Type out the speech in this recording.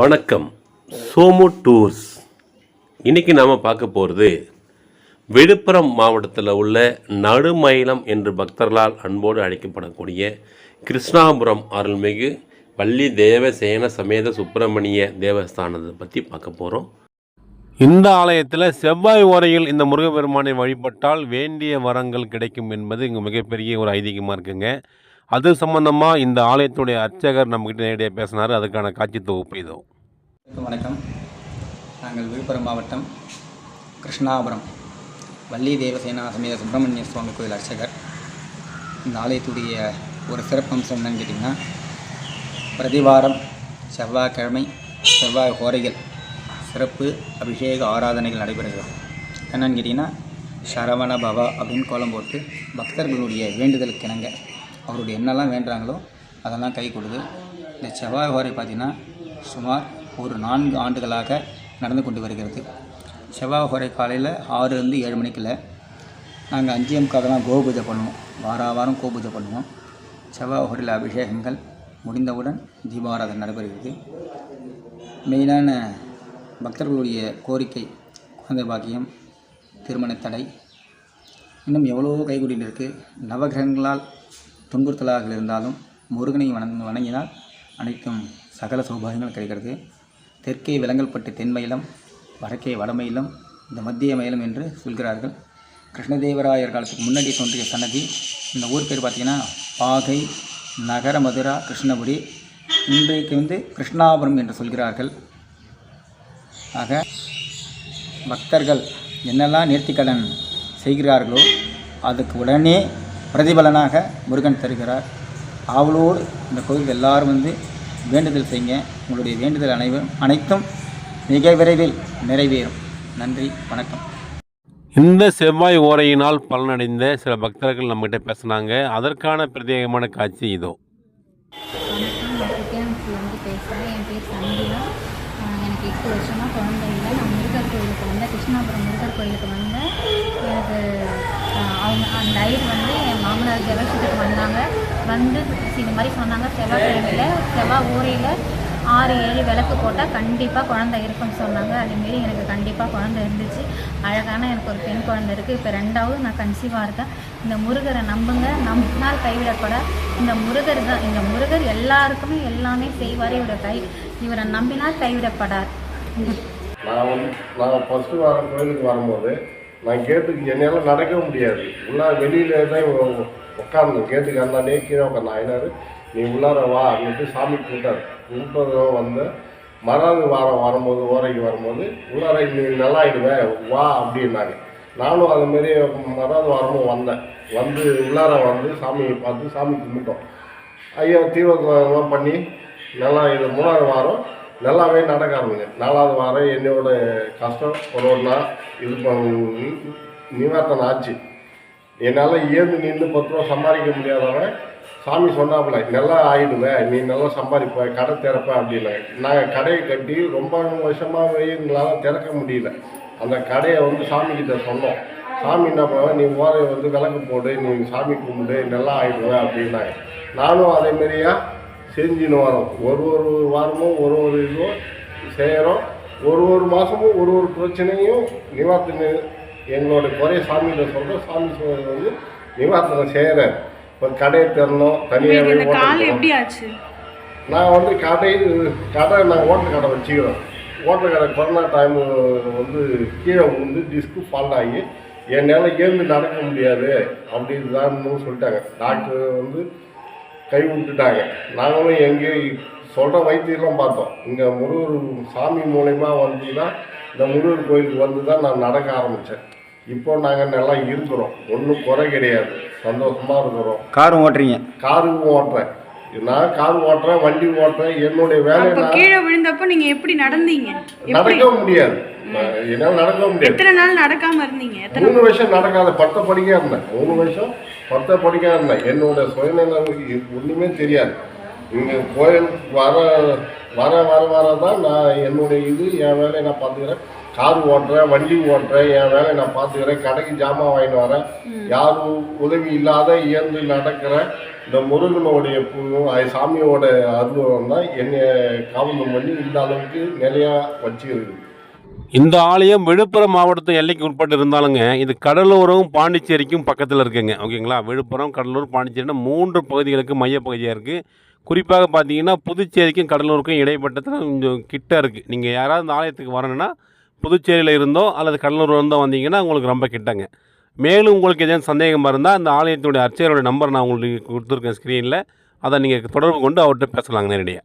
வணக்கம். சோமு டூர்ஸ். இன்றைக்கி நாம் பார்க்க போகிறது விழுப்புரம் மாவட்டத்தில் உள்ள நடுமயிலம் என்று பக்தர்களால் அன்போடு அழைக்கப்படக்கூடிய கிருஷ்ணாபுரம் அருள்மிகு பள்ளி தேவசேன சமேத சுப்பிரமணிய தேவஸ்தானத்தை பற்றி பார்க்க போகிறோம் இந்த ஆலயத்தில் செவ்வாய் ஓரையில் இந்த முருகப்பெருமானை வழிபட்டால் வேண்டிய வரங்கள் கிடைக்கும் என்பது இங்கே மிகப்பெரிய ஒரு ஐதீகமாக இருக்குங்க. அது சம்பந்தமாக இந்த ஆலயத்துடைய அர்ச்சகர் நம்மக்கிட்ட நேரடியாக பேசினார். அதுக்கான காட்சி தொகுப்பு இதோ வணக்கம். நாங்கள் விழுப்புரம் மாவட்டம் கிருஷ்ணாபுரம் வள்ளி தேவசேனா சமேத சுப்பிரமணிய சுவாமி கோயில் அர்ச்சகர். இந்த ஆலயத்துடைய ஒரு சிறப்பம்சம் என்னன்னு கேட்டிங்கன்னா பிரதிவாரம் செவ்வாய்க்கிழமை செவ்வாய் ஹோரைகள் சிறப்பு அபிஷேக ஆராதனைகள் நடைபெறுகிறது. என்னன்னு கேட்டிங்கன்னா சரவண பவா அப்படின்னு கோலம் போட்டு பக்தர்களுடைய வேண்டுதலுக்கு இணங்க அவருடைய என்னெல்லாம் வேண்டுறாங்களோ அதெல்லாம் கை கொடுது இந்த செவ்வாய் வாரி பார்த்திங்கன்னா சுமார் ஒரு நான்கு ஆண்டுகளாக நடந்து கொண்டு வருகிறது. செவ்வாய் ஹோரை காலையில் ஆறுலேருந்து ஏழு மணிக்கில் நாங்கள் அஞ்சே முக்காக்கெல்லாம் கோபூஜை பண்ணுவோம். வார வாரம் கோபூஜை பண்ணுவோம். செவ்வாய் ஹோரையில் அபிஷேகங்கள் முடிந்தவுடன் தீபாராதனை நடைபெறுகிறது. மெயினான பக்தர்களுடைய கோரிக்கை குழந்தை பாக்கியம் திருமண தடை. இன்னும் எவ்வளவோ கைகூடின்னு இருக்குது நவகிரகங்களால் துன்புறுத்தலாக இருந்தாலும் முருகனை வணங் வணங்கினால் அனைத்தும் சகல சௌபாகியங்கள் கிடைக்கிறது. தெற்கே விலங்கல்பட்டு தென்மயிலம் வடக்கே வடமயிலம் இந்த மத்திய மயிலம் என்று சொல்கிறார்கள். கிருஷ்ணதேவராயர் காலத்துக்கு முன்னாடி தோன்றிய சன்னதி இந்த ஊர் பேர் பார்த்திங்கன்னா பாகை நகர மதுரா கிருஷ்ணபுரி இன்றைக்கு வந்து கிருஷ்ணாபுரம் என்று சொல்கிறார்கள். ஆக பக்தர்கள் என்னெல்லாம் நேர்த்திக்கடன் செய்கிறார்களோ அதுக்கு உடனே பிரதிபலனாக முருகன் தருகிறார். ஆவலோடு இந்த கோயில் எல்லாரும் வந்து வேண்டுதல் செய்யுங்க. உங்களுடைய வேண்டுதல் அனைவரும் அனைத்தும் மிக விரைவில் நிறைவேறும். நன்றி வணக்கம். இந்த செவ்வாய் ஓரையினால் பலனடைந்த சில பக்தர்கள் நம்மகிட்ட பேசினாங்க. அதற்கான பிரத்யேகமான காட்சி இதோ. வணக்கம். என் பேர் சந்திரா. எனக்கு எட்டு வருஷமாக குழந்தை இல்லை. நான் முருகர் கோயிலுக்கு வந்தேன். கிருஷ்ணாபுரம் முருகர் கோயிலுக்கு வந்தேன். எனக்கு அவங்க அந்த ஐயர் வந்து என் மாமனார் ஜெகசத்துக்கு வந்தாங்க. வந்து இந்த மாதிரி சொன்னாங்க. செவ்வாய்க்கிழமையில் செவ்வாய் ஊரையில் ஆறு ஏழு விளக்கு போட்டால் கண்டிப்பாக குழந்தை இருக்கும்னு சொன்னாங்க. அதேமாரி எனக்கு கண்டிப்பாக குழந்தை இருந்துச்சு. அழகான எனக்கு ஒரு பெண் குழந்தை இருக்குது இப்போ ரெண்டாவது நான் கன்சீவாக இருக்கேன். இந்த முருகரை நம்புங்க. நம்பினால் கைவிடப்பட இந்த முருகர் தான். இந்த முருகர் எல்லாருக்குமே எல்லாமே செய்வார். இவரோட கை இவரை நம்பினால் கைவிடப்படார். நான் வந்து நான் ஃபஸ்ட்டு வர கோயிலுக்கு வரும்போது நான் கேட்டுக்கு என்னால் நடக்க முடியாது. உள்ளே வெளியில தான் உட்காந்து கேட்டுக்கு அந்தாண்டே கீழே உட்காந்து ஆயினாரு நீ உள்ளார வா அப்படின்ட்டு சாமி கூட்டார் கூப்பிட்டதும் வந்து மறாவது வாரம் வரும்போது ஓரைக்கு வரும்போது உள்ளார நீ நல்லா ஆயிடுவேன் வா அப்படின்னாங்க நானும் அதுமாரி மறாவது வாரமும் வந்தேன். வந்து உள்ளார வந்து சாமியை பார்த்து சாமி கும்பிட்டோம். ஐயா தீவிரலாம் பண்ணி நல்லா இது மூணாவது வாரம் நல்லாவே நடக்க ஆரம்பிங்க நாலாவது வாரம் என்னோட கஷ்டம். ஒரு ஒரு நாள் இது பண்ண- நிவர்த்தனம் ஆச்சு. என்னால் ஏந்து நின்று பத்து ரூபா சம்பாதிக்க முடியாதவன் சாமி சொன்னாப்புல நல்லா ஆயிடுவேன் நீ நல்லா சம்பாதிப்ப கடை திறப்ப அப்படின்னாங்க. நாங்கள் கடையை கட்டி ரொம்ப வருஷமாகவே எங்களால் திறக்க முடியல. அந்த கடையை வந்து சாமி கிட்ட சொன்னோம். சாமி என்ன பண்ணுவேன் நீ ஓரை வந்து விளக்கு போடு நீ சாமி கும்பிடு நல்லா ஆயிடுவேன் அப்படின்னாங்க. நானும் அதே செஞ்சுன்னு வரோம். ஒரு ஒரு வாரமும் ஒரு ஒரு இதுவும் செய்கிறோம் ஒரு ஒரு மாதமும் ஒரு ஒரு பிரச்சனையும் நிவாரண எங்களோட குறைய சாமிகிட்ட சொல்கிறோம் சாமி சொல்றது வந்து நிவாரணம் செய்கிறேன் இப்போ கடையை கால் தனியாக எப்படி ஆச்சு நான் வந்து கடை கடை நான் ஓட்டல் கடை வச்சுக்கிறேன். ஓட்டல் கடை கொரோனா டைம் வந்து கீழே விழுந்து டிஸ்க்கு ஃபால்ட் ஆகி என்னால் ஏந்து நடக்க முடியாது அப்படின்னு தான் சொல்லிட்டாங்க. டாக்டர் வந்து கை விட்டுட்டாங்க நாங்களும் எங்கேயும் சொல்கிற வைத்தியெல்லாம் பார்த்தோம். இங்கே முருகர் சாமி மூலயமா வந்தீங்கன்னா இந்த முருகர் கோயிலுக்கு வந்து தான் நான் நடக்க ஆரம்பித்தேன் இப்போ நாங்கள் நல்லா இருக்கிறோம். ஒன்றும் குறை கிடையாது. சந்தோஷமாக இருக்கிறோம். காரும் ஓட்டுறீங்க? காரும் ஓட்டுறேன். நான் கார் ஓட்டுறேன் வண்டி ஓட்டுறேன். என்னுடைய நான் கீழே விழுந்தப்போ நீங்க எப்படி நடந்தீங்க? நடக்க முடியாது. என்னால் நடக்க முடியாது. எத்தனை நாள் நடக்காம இருந்தீங்க? மூணு வருஷம் நடக்காத பத்த படிக்கா இருந்தேன். மூணு வருஷம் பத்த படிக்கா இருந்தேன் என்னோட சுயநலம் ஒன்றுமே தெரியாது. இங்கே கோயில் வர வர வர வர தான் நான் என்னுடைய இது என் வேலையை நான் பார்த்துக்கிறேன். கார் ஓட்டுறேன் வண்டி ஓட்டுறேன் என் வேலையை நான் பார்த்துக்கிறேன். கடைக்கு ஜாமான் வாங்கிட்டு வரேன். யாரும் உதவி இல்லாத இயந்து நடக்கிறேன் இந்த முருகனுடைய சாமியோட அருளும் தான் என்னை காவலம் பண்ணி இந்த அளவுக்கு நிலையாக வச்சுக்கிறது இந்த ஆலயம் விழுப்புரம் மாவட்டத்து எல்லைக்கு உட்பட்டு இருந்தாலுங்க இது கடலூரும் பாண்டிச்சேரிக்கும் பக்கத்தில் இருக்குங்க. ஓகேங்களா? விழுப்புரம் கடலூர் பாண்டிச்சேரினா மூன்று பகுதிகளுக்கு மையப்பகுதியாக இருக்குது குறிப்பாக பார்த்தீங்கன்னா புதுச்சேரிக்கும் கடலூருக்கும் இடைப்பட்டத்தில் கொஞ்சம் கிட்ட இருக்குது நீங்கள் யாராவது இந்த ஆலயத்துக்கு வரணும்னா புதுச்சேரியில் இருந்தோ அல்லது கடலூர் இருந்தோ வந்தீங்கன்னா உங்களுக்கு ரொம்ப கிட்டங்க. மேலும் உங்களுக்கு எதாவது சந்தேகமாக இருந்தால் அந்த ஆலயத்துடைய அர்ச்சகருடைய நம்பர் நான் உங்களுக்கு கொடுத்துருக்கேன் ஸ்க்ரீனில் அதை நீங்கள் தொடர்பு கொண்டு அவர்கிட்ட பேசலாங்க நேரடியாக